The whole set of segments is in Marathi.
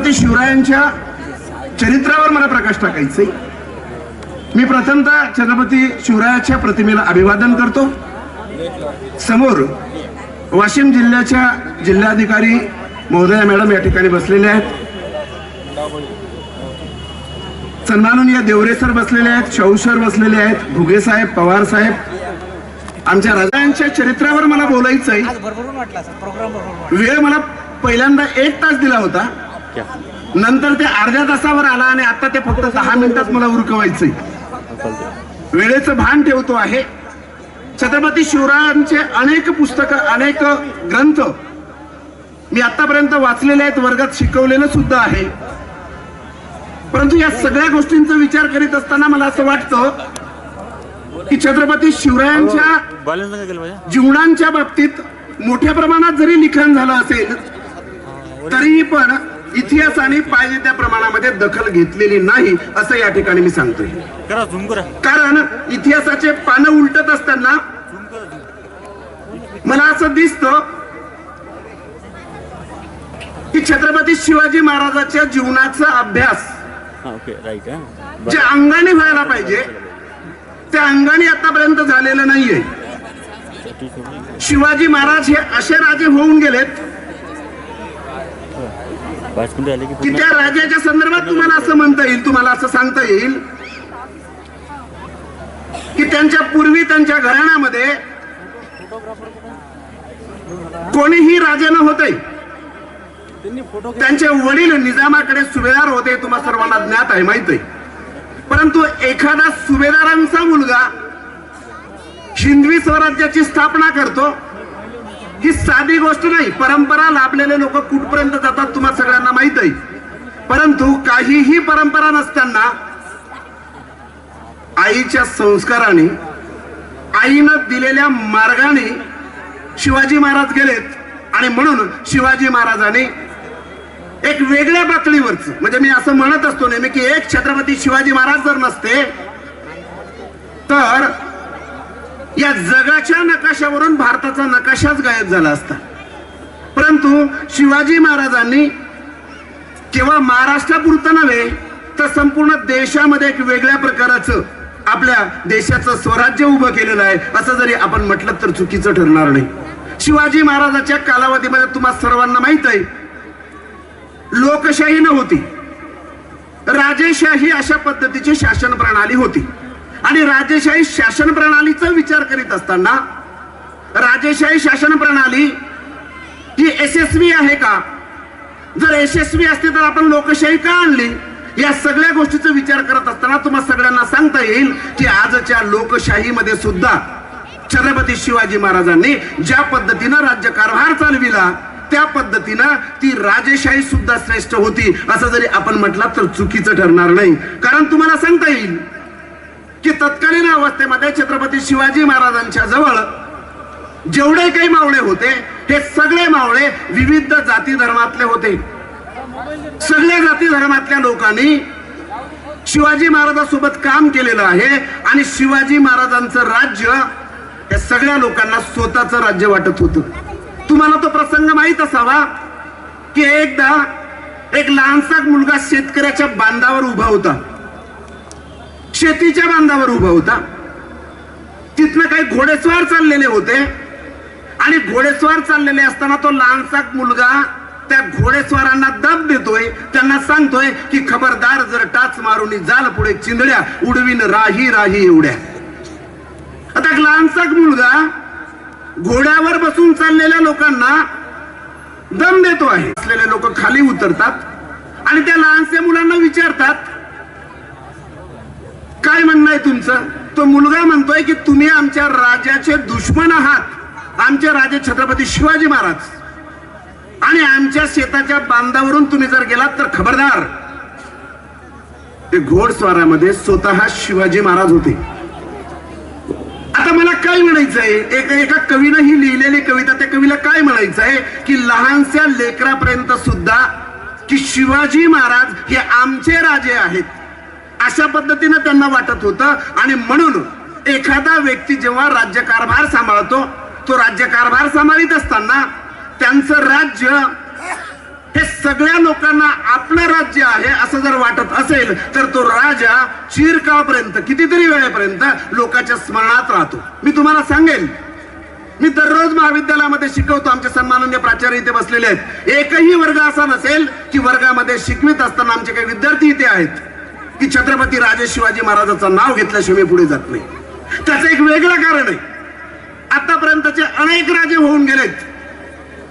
छत्रपती शिवरायांच्या चरित्रावर मला प्रकाश टाकायचंय. मी प्रथमतः छत्रपती शिवरायाच्या प्रतिमेला अभिवादन करतो. समोर वाशिम जिल्ह्याच्या जिल्हाधिकारी महोदया मॅडम या ठिकाणी बसलेले आहेत. सन्माननीय देवरे सर बसलेले आहेत शाहू सर बसलेले आहेत भुगे साहेब पवार साहेब. आमच्या राजांच्या चरित्रावर मला बोलायचं आहे वेळ मला पहिल्यांदा एक तास दिला होता. नंतर ते अर्ध्या तासावर आला आणि आता ते फक्त दहा मिनिटात मला उरकवायचंय. वेळेचं भान ठेवतो आहे. छत्रपती शिवरायांचे अनेक पुस्तकं अनेक ग्रंथ मी आतापर्यंत वाचलेले आहेत वर्गात शिकवलेलं सुद्धा आहे. परंतु या सगळ्या गोष्टींचा विचार करीत असताना मला असं वाटतं की छत्रपती शिवरायांच्या केलं पाहिजे? जीवनांच्या बाबतीत मोठ्या प्रमाणात जरी लिखाण झालं असेल तरीही पण इतिहासाने पाहिजे त्या प्रमाणामध्ये दखल घेतलेली नाही असं या ठिकाणी मी सांगतोय. कारण इतिहासाचे पानं उलटत असताना मला असं दिसतं की छत्रपती शिवाजी महाराजाच्या जीवनाचा अभ्यास जे अंगाने व्हायला पाहिजे त्या अंगाने आतापर्यंत झालेलं नाहीये. शिवाजी महाराज हे असे राजे होऊन गेलेत पाच मिनिटं की त्या राजाच्या संदर्भात तुम्हाला असं म्हणता येईल तुम्हाला असं सांगता येईल? की त्यांच्या पूर्वी त्यांच्या घराण्यामध्ये कोणीही राजे न होते त्यांचे वडील निजामाकडे सुभेदार होते तुम्हा सर्वांना ज्ञात आहे माहीत आहे परंतु एखादा सुभेदारांचा मुलगा हिंदवी स्वराज्याची स्थापना करतो ही साधी गोष्ट नाही. परंपरा लाभलेले लोक कुठपर्यंत जातात तुम्हाला सगळ्यांना माहीत आहे. परंतु काहीही परंपरा नसताना आईच्या संस्काराने आईनं दिलेल्या मार्गाने शिवाजी महाराज गेलेत. आणि म्हणून शिवाजी महाराजांनी एक वेगळ्या पातळीवरच म्हणजे मी असं म्हणत असतो नेहमी की एक छत्रपती शिवाजी महाराज जर नसते तर या जगाच्या नकाशावरून भारताचा नकाशाच गायब झाला असता. परंतु शिवाजी महाराजांनी केवळ महाराष्ट्रापुरतं नव्हे तर संपूर्ण देशामध्ये एक वेगळ्या प्रकाराचं आपल्या देशाचं स्वराज्य उभं केलेलं आहे असं जरी आपण म्हटलं तर चुकीचं ठरणार नाही. शिवाजी महाराजाच्या कालावधीमध्ये तुम्हा सर्वांना माहीत आहे लोकशाही नव्हती राजेशाही अशा पद्धतीची शासन प्रणाली होती. आणि राजेशाही शासन प्रणालीचा विचार करीत असताना राजेशाही शासन प्रणाली ही यशस्वी आहे का? जर यशस्वी असते तर आपण लोकशाही का आणली? या सगळ्या गोष्टीचा विचार करत असताना तुम्हाला सगळ्यांना सांगता येईल की आजच्या लोकशाहीमध्ये सुद्धा छत्रपती शिवाजी महाराजांनी ज्या पद्धतीनं राज्यकारभार चालविला त्या पद्धतीनं ती राजेशाही सुद्धा श्रेष्ठ होती असं जरी आपण म्हटलं तर चुकीचं ठरणार नाही. कारण तुम्हाला सांगता येईल की तत्कालीन अवस्थेमध्ये छत्रपती शिवाजी महाराजांच्या जवळ जेवढे काही मावळे होते हे सगळे मावळे विविध जाती धर्मातले होते. सगळ्या जाती धर्मातल्या लोकांनी शिवाजी महाराजांसोबत काम केलेलं आहे आणि शिवाजी महाराजांचं राज्य या सगळ्या लोकांना स्वतःचं राज्य वाटत होतं. तुम्हाला तो प्रसंग माहीत असावा की एकदा एक लहानसा मुलगा शेतकऱ्याच्या बांधावर उभा होता. शेतीच्या बांधावर उभा होता. तिथनं काही घोडेस्वार चाललेले होते. आणि घोडेस्वार चाललेले असताना तो लहानसा मुलगा त्या घोडेस्वारांना दब देतोय. त्यांना सांगतोय की खबरदार जर टाच मारून जाल पुढे चिंधड्या उडवीन राही राही एवढ्या. आता एक लहानसा मुलगा घोड्यावर बसून चाललेल्या लोकांना दम देतो आहे. असलेले लोक खाली उतरतात आणि त्या लहानसे मुलांना विचारतात काय म्हणणं आहे तुमचं? तो मुलगा म्हणतोय की तुम्ही आमच्या राजाचे दुश्मन आहात. आमचे राजे छत्रपती शिवाजी महाराज. आणि आमच्या शेताच्या बांधावरून तुम्ही जर गेलात तर खबरदार. ते घोडस्वारामध्ये स्वतः शिवाजी महाराज होते. आता मला काय म्हणायचंय एक एका कवीनं ही लिहिलेली कविता त्या कवीला काय म्हणायचं आहे? की लहानशा लेकरापर्यंत सुद्धा की शिवाजी महाराज हे आमचे राजे आहेत. अशा पद्धतीनं त्यांना वाटत होतं. आणि म्हणून एखादा व्यक्ती जेव्हा राज्यकारभार सांभाळतो तो राज्यकारभार सांभाळीत असताना त्यांचं राज्य हे सगळ्या लोकांना आपलं राज्य आहे असं जर वाटत असेल तर तो राजा चिरकाळपर्यंत कितीतरी वेळेपर्यंत लोकांच्या स्मरणात राहतो. मी तुम्हाला सांगेन मी दररोज महाविद्यालयामध्ये शिकवतो आमचे सन्माननीय प्राचार्य इथे बसलेले आहेत. एकही वर्ग असा नसेल की वर्गामध्ये शिकवित असताना आमचे काही विद्यार्थी इथे आहेत. की छत्रपती राजे शिवाजी महाराजाचं नाव घेतल्याशिवाय मी पुढे जात नाही. त्याचं एक वेगळं कारण आहे. आतापर्यंतचे अनेक राजे होऊन गेलेत.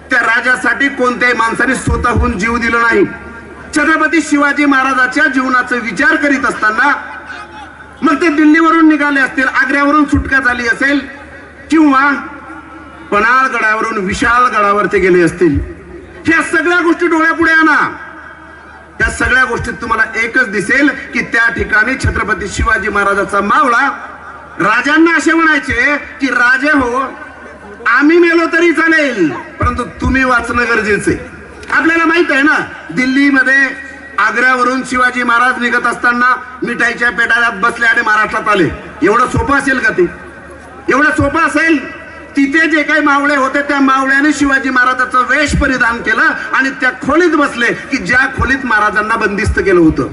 त्या राजासाठी कोणत्याही माणसाने स्वतःहून जीव दिला नाही. छत्रपती शिवाजी महाराजाच्या जीवनाचा विचार करीत असताना मग ते दिल्लीवरून निघाले असतील आग्र्यावरून सुटका झाली असेल किंवा पणाळगडावरून गडावरून ते गेले असतील. ह्या सगळ्या गोष्टी डोळ्यापुढे आणा. या सगळ्या गोष्टीत तुम्हाला एकच दिसेल की त्या ठिकाणी छत्रपती शिवाजी महाराजाचा मावळा राजांना असे म्हणायचे की राजे हो आम्ही मेलो तरी चालेल परंतु तुम्ही वाचणं गरजेचे आपल्याला माहीत आहे ना दिल्लीमध्ये आग्र्यावरून शिवाजी महाराज निघत असताना मिठाईच्या पेटाऱ्यात बसले आणि महाराष्ट्रात आले. एवढं सोपं असेल का ते? एवढं सोपं असेल? तिथे जे काही मावळे होते त्या मावळ्याने शिवाजी महाराजाचं वेश परिधान केलं आणि त्या खोलीत बसले की ज्या खोलीत महाराजांना बंदिस्त केलं होतं.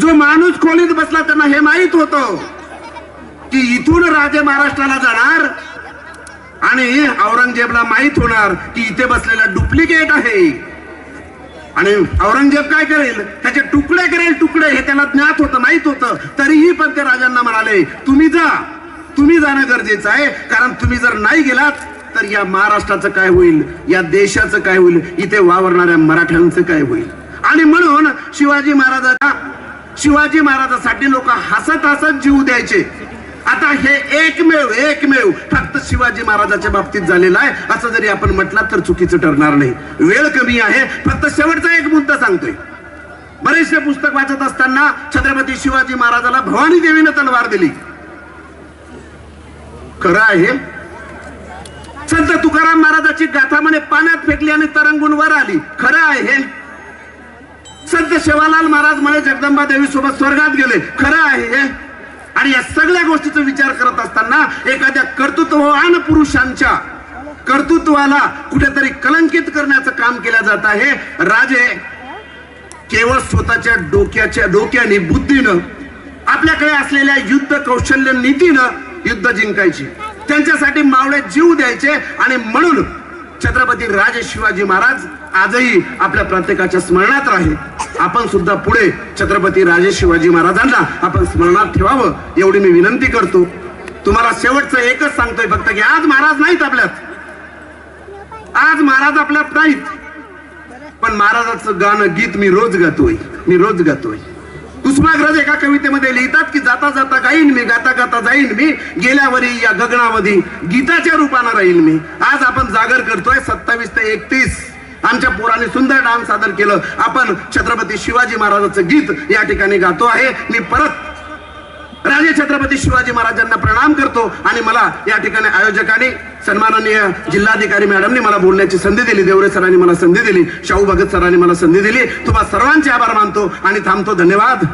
जो माणूस खोलीत बसला त्यांना हे माहीत होतं की इथून राजे महाराष्ट्राला जाणार आणि औरंगजेबला माहीत होणार की इथे बसलेला डुप्लिकेट आहे. आणि औरंगजेब काय करेल? त्याचे तुकडे करेल तुकडे हे त्याला ज्ञात होतं माहीत होतं. तरीही पण ते राजांना म्हणाले तुम्ही जा. तुम्ही जाणं गरजेचं आहे. कारण तुम्ही जर नाही गेलात तर या महाराष्ट्राचं काय होईल? या देशाचं काय होईल? इथे वावरणाऱ्या मराठ्यांचं काय होईल? आणि म्हणून शिवाजी महाराजाच्या शिवाजी महाराजासाठी लोक हसत हसत जीव द्यायचे. आता हे एकमेव एकमेव फक्त शिवाजी महाराजाच्या बाबतीत झालेलं आहे. असं जरी आपण म्हटलं तर चुकीचं ठरणार नाही. वेळ कमी आहे. फक्त शेवटचा एक मुद्दा सांगतोय. बरेचसे पुस्तक वाचत असताना छत्रपती शिवाजी महाराजाला भवानी देवीनं तलवार दिली. खरं आहे. संत तुकाराम महाराजाची गाथा म्हणे पाण्यात फेकली आणि तरंगून वर आली. खरं आहे. हे संत शेवालाल महाराज म्हणे जगदंबा देवी सोबत स्वर्गात गेले. खरं आहे. हे आणि या सगळ्या गोष्टीचा विचार करत असताना एखाद्या कर्तृत्ववान पुरुषांच्या कर्तृत्वाला कुठेतरी कलंकित करण्याचं काम केलं जात आहे. राजे केवळ स्वतःच्या डोक्याच्या डोक्याने बुद्धीनं आपल्याकडे असलेल्या युद्ध कौशल्य नीतीनं युद्ध जिंकायची. त्यांच्यासाठी मावळे जीव द्यायचे आणि म्हणून छत्रपती राजे शिवाजी महाराज आजही आपल्या प्रत्येकाच्या स्मरणात राहील. आपण सुद्धा पुढे छत्रपती राजे शिवाजी महाराजांना आपण स्मरणात ठेवावं एवढी मी विनंती करतो. तुम्हाला शेवटचं एकच सांगतोय फक्त की आज महाराज नाहीत आपल्यात. आज महाराज आपल्यात नाहीत. पण महाराजाचं गाणं गीत मी रोज गातोय. मी रोज गातोय. कुसुमाग्रज एका कवितेमध्ये लिहितात की जाता जाता गाईन मी गाता गाता जाईन मी गेल्यावरी या गगनामध्ये गीताच्या रूपानं राहील मी. आज आपण जागर करतोय सत्तावीस ते एकतीस. आमच्या पोराने सुंदर डान्स सादर केलं. आपण छत्रपती शिवाजी महाराजाचं गीत या ठिकाणी गातो आहे. मी परत राजे छत्रपती शिवाजी महाराजांना प्रणाम करतो आणि मला या ठिकाणी आयोजकांनी सन्माननीय जिल्हाधिकारी मॅडमनी मला बोलण्याची संधी दिली देवरे सरांनी मला संधी दिली शाहू भगत सरांनी मला संधी दिली. तुम्हा सर्वांचे आभार मानतो आणि थांबतो. धन्यवाद.